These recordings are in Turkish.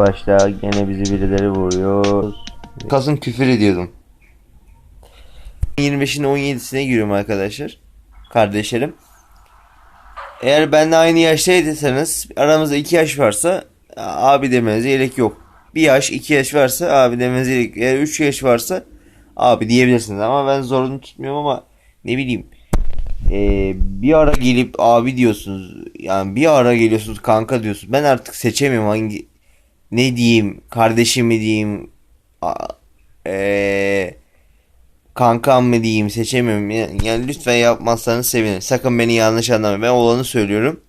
başla. Gene bizi birileri vuruyor. Kasım küfür ediyordum. 25'in 17'sine giriyorum arkadaşlar. Kardeşlerim. Eğer benimle aynı yaştaysanız aramızda 2 yaş varsa abi demenize gerek yok. 1 yaş 2 yaş varsa abi demenize gerek yok. Eğer 3 yaş varsa abi diyebilirsiniz ama ben zorunlu tutmuyorum ama ne bileyim ee, bir ara gelip abi diyorsunuz yani bir ara geliyorsunuz kanka diyorsunuz ben artık seçemiyorum hangi ne diyeyim kardeşim mi diyeyim a- ee, kankam mı diyeyim seçemiyorum yani, yani lütfen yapmazsanız sevinirim. Sakın beni yanlış anlamayın ben olanı söylüyorum.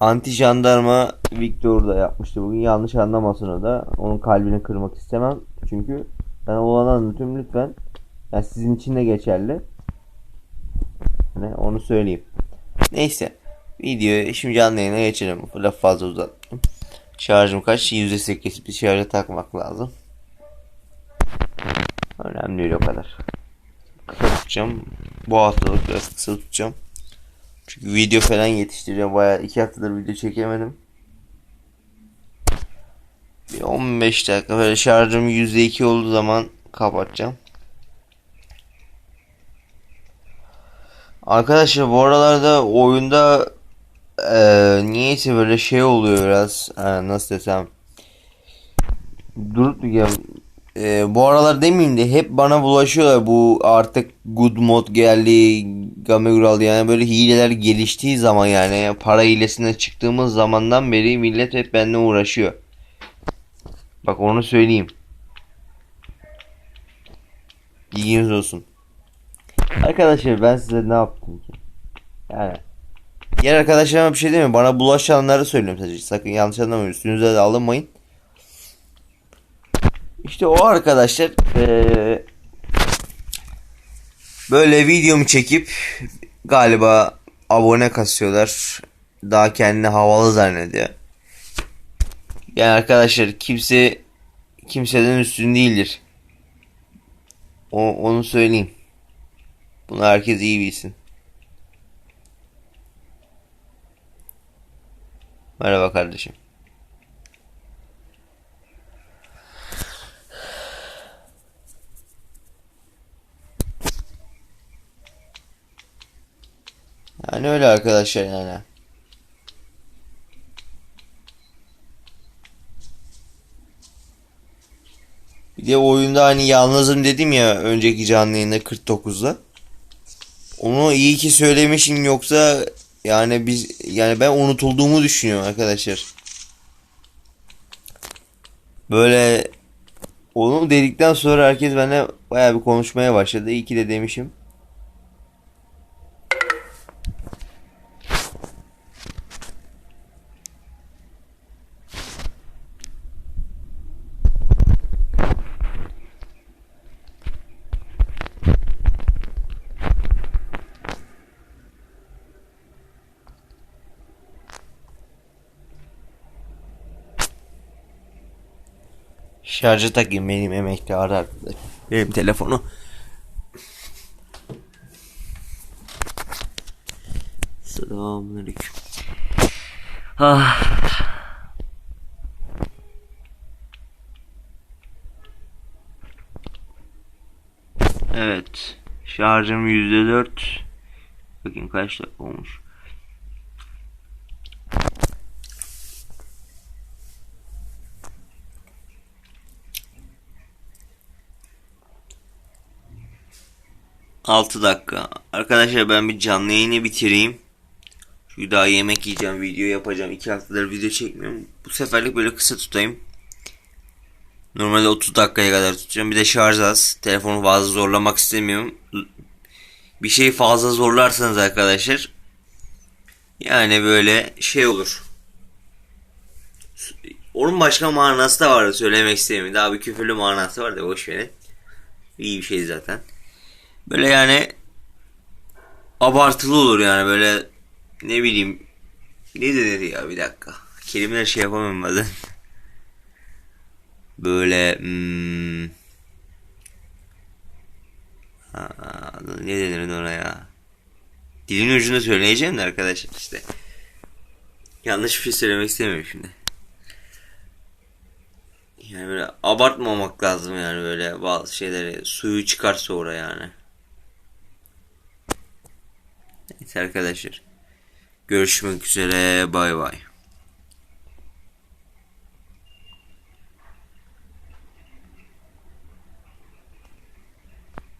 Anti jandarma Victor da yapmıştı bugün. Yanlış anlamasın o da. Onun kalbini kırmak istemem. Çünkü ben olanı anlatıyorum. Lütfen. Yani sizin için de geçerli. Hani onu söyleyeyim. Neyse. Videoya şimdi canlı yayına geçelim. Laf fazla uzattım. Şarjım kaç? %8 bir şarja takmak lazım. Önemli değil o kadar. Kısa tutacağım. Bu haftalık biraz kısa tutacağım. Çünkü video falan yetiştireceğim. Bayağı iki haftadır video çekemedim. Bir 15 dakika böyle şarjım %2 olduğu zaman kapatacağım. Arkadaşlar bu aralarda oyunda eee niyeyse böyle şey oluyor biraz eee, nasıl desem durup dururken eee, bu aralar demeyeyim de hep bana bulaşıyorlar bu artık good mod geldi Gamegural yani böyle hileler geliştiği zaman yani para hilesine çıktığımız zamandan beri millet hep benimle uğraşıyor. Bak onu söyleyeyim. Bilginiz olsun. Arkadaşlar ben size ne yaptım ki? Yani Diğer arkadaşlarıma bir şey demiyorum. Bana bulaşanları söylüyorum sadece. Sakın yanlış anlamayın. Üstünüze de alınmayın. İşte o arkadaşlar eee, böyle videomu çekip galiba abone kasıyorlar. Daha kendini havalı zannediyor. Yani arkadaşlar kimse kimseden üstün değildir. O, onu söyleyeyim. Bunu herkes iyi bilsin. Merhaba kardeşim. Yani öyle arkadaşlar yani. Bir de oyunda hani yalnızım dedim ya önceki canlı yayında 49'da. Onu iyi ki söylemişim yoksa yani biz yani ben unutulduğumu düşünüyorum arkadaşlar. Böyle onu dedikten sonra herkes benimle bayağı bir konuşmaya başladı. İyi ki de demişim. Şarjı takayım benim emekli arar. Benim telefonu. Selamünaleyküm. Ah. Evet. Şarjım %4. Bakayım kaç dakika olmuş. Altı dakika. Arkadaşlar ben bir canlı yayını bitireyim. Çünkü daha yemek yiyeceğim, video yapacağım. İki haftadır video çekmiyorum. Bu seferlik böyle kısa tutayım. Normalde 30 dakikaya kadar tutacağım. Bir de şarj az. Telefonu fazla zorlamak istemiyorum. Bir şey fazla zorlarsanız arkadaşlar yani böyle şey olur. Onun başka manası da var söylemek istemiyorum. Daha bir küfürlü manası var da boş verin. İyi bir şey zaten. Böyle yani abartılı olur yani böyle ne bileyim ne denir ya bir dakika. Kelimeler şey yapamam bazen. Böyle hmm, ha, ne denir ona ya? Dilimin ucunda söyleyeceğim de arkadaşlar işte. Yanlış bir şey söylemek istemiyorum şimdi. Yani böyle abartmamak lazım yani böyle bazı şeyleri. Suyu çıkar sonra yani. Evet arkadaşlar. Görüşmek üzere. Bay bay.